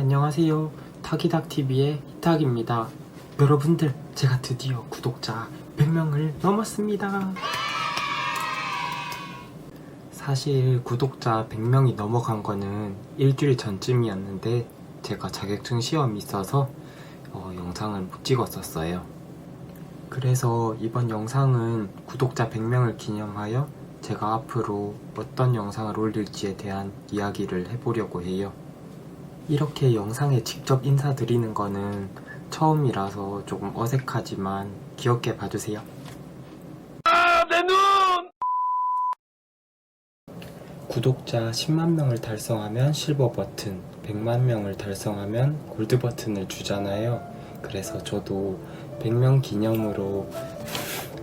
안녕하세요. 타기닥TV의 이탁입니다. 여러분들, 제가 드디어 구독자 100명을 넘었습니다. 사실 구독자 100명이 넘어간 거는 일주일 전쯤이었는데 제가 자격증 시험이 있어서 어, 영상을 못 찍었었어요. 그래서 이번 영상은 구독자 100명을 기념하여 제가 앞으로 어떤 영상을 올릴지에 대한 이야기를 해보려고 해요. 이렇게 영상에 직접 인사드리는 거는 처음이라서 조금 어색하지만 귀엽게 봐주세요. 구독자 10만 명을 달성하면 실버 버튼, 100만 명을 달성하면 골드 버튼을 주잖아요. 그래서 저도 100명 기념으로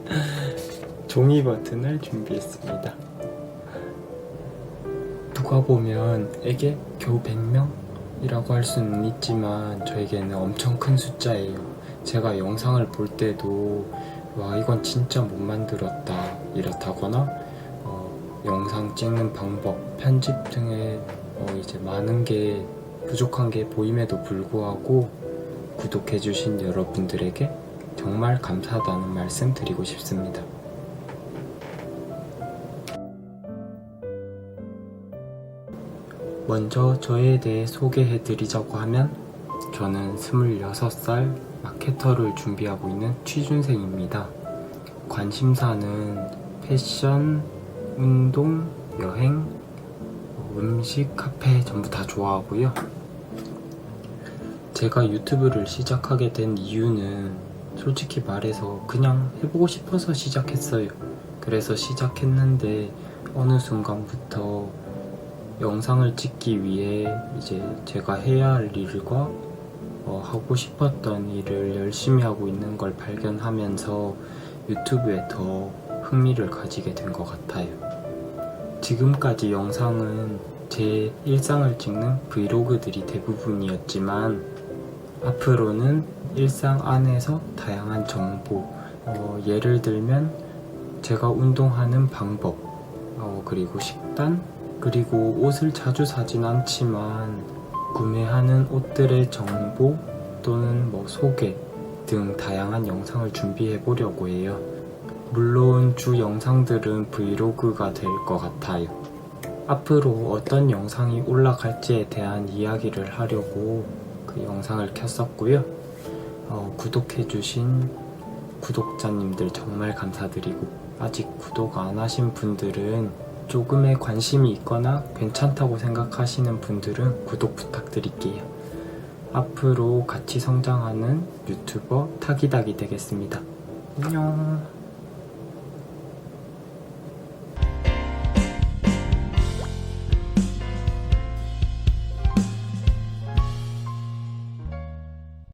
종이 버튼을 준비했습니다. 누가 보면 에게 겨우 100명 이라고 할 수는 있지만 저에게는 엄청 큰 숫자예요. 제가 영상을 볼 때도 와 이건 진짜 못 만들었다 이렇다거나 어, 영상 찍는 방법, 편집 등에 어, 이제 많은 게 부족한 게 보임에도 불구하고 구독해주신 여러분들에게 정말 감사하다는 말씀 드리고 싶습니다. 먼저 저에 대해 소개해 드리자고 하면 저는 26살 마케터를 준비하고 있는 취준생입니다. 관심사는 패션, 운동, 여행, 음식, 카페 전부 다 좋아하고요. 제가 유튜브를 시작하게 된 이유는 솔직히 말해서 그냥 해보고 싶어서 시작했어요. 그래서 시작했는데 어느 순간부터 영상을 찍기 위해 이제 제가 해야 할 일과 어, 하고 싶었던 일을 열심히 하고 있는 걸 발견하면서 유튜브에 더 흥미를 가지게 된 것 같아요. 지금까지 영상은 제 일상을 찍는 브이로그들이 대부분이었지만 앞으로는 일상 안에서 다양한 정보, 어, 예를 들면 제가 운동하는 방법, 어, 그리고 식단, 그리고 옷을 자주 사진 않지만 구매하는 옷들의 정보 또는 뭐 소개 등 다양한 영상을 준비해 보려고 해요. 물론 주 영상들은 브이로그가 될 것 같아요. 앞으로 어떤 영상이 올라갈지에 대한 이야기를 하려고 그 영상을 켰었고요. 어, 구독해주신 구독자님들 정말 감사드리고 아직 구독 안 하신 분들은 조금의 관심이 있거나 괜찮다고 생각하시는 분들은 구독 부탁드릴게요. 앞으로 같이 성장하는 유튜버 타기닥이 되겠습니다. 안녕.